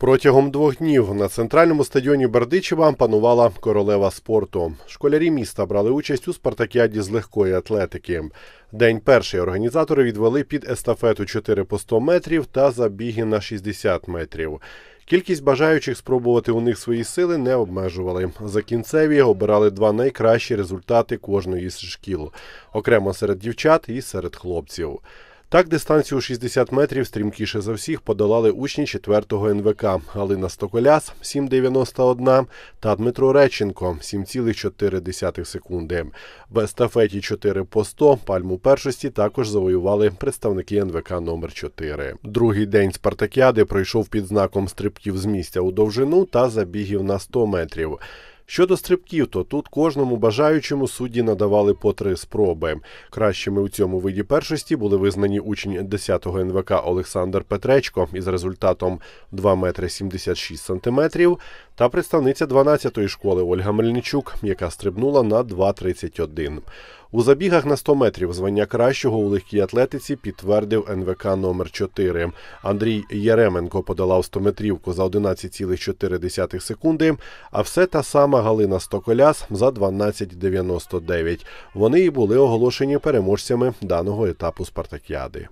Протягом двох днів на центральному стадіоні Бердичева панувала королева спорту. Школярі міста брали участь у спартакіаді з легкої атлетики. День перший організатори відвели під естафету 4 по 100 метрів та забіги на 60 метрів. Кількість бажаючих спробувати у них свої сили не обмежували. За кінцеві обирали два найкращі результати кожної з шкіл, окремо серед дівчат і серед хлопців. Так, дистанцію 60 метрів стрімкіше за всіх подолали учні 4-го НВК Галина Стоколяс 7,91 та Дмитро Реченко 7,4 секунди. В естафеті 4 по 100 пальму першості також завоювали представники НВК номер 4 Другий день спартакіади пройшов під знаком стрибків з місця у довжину та забігів на 100 метрів. Щодо стрибків, то тут кожному бажаючому судді надавали по три спроби. Кращими у цьому виді першості були визнані учень 10-го НВК Олександр Петречко із результатом 2 метри 76 сантиметрів та представниця 12-ї школи Ольга Мельничук, яка стрибнула на 2,31. У забігах на 100 метрів звання кращого у легкій атлетиці підтвердив НВК номер 4 Андрій Яременко подолав 100-метрівку за 11,4 секунди, а все та сама Галина Стоколяс за 12,99. Вони і були оголошені переможцями даного етапу спартакіади.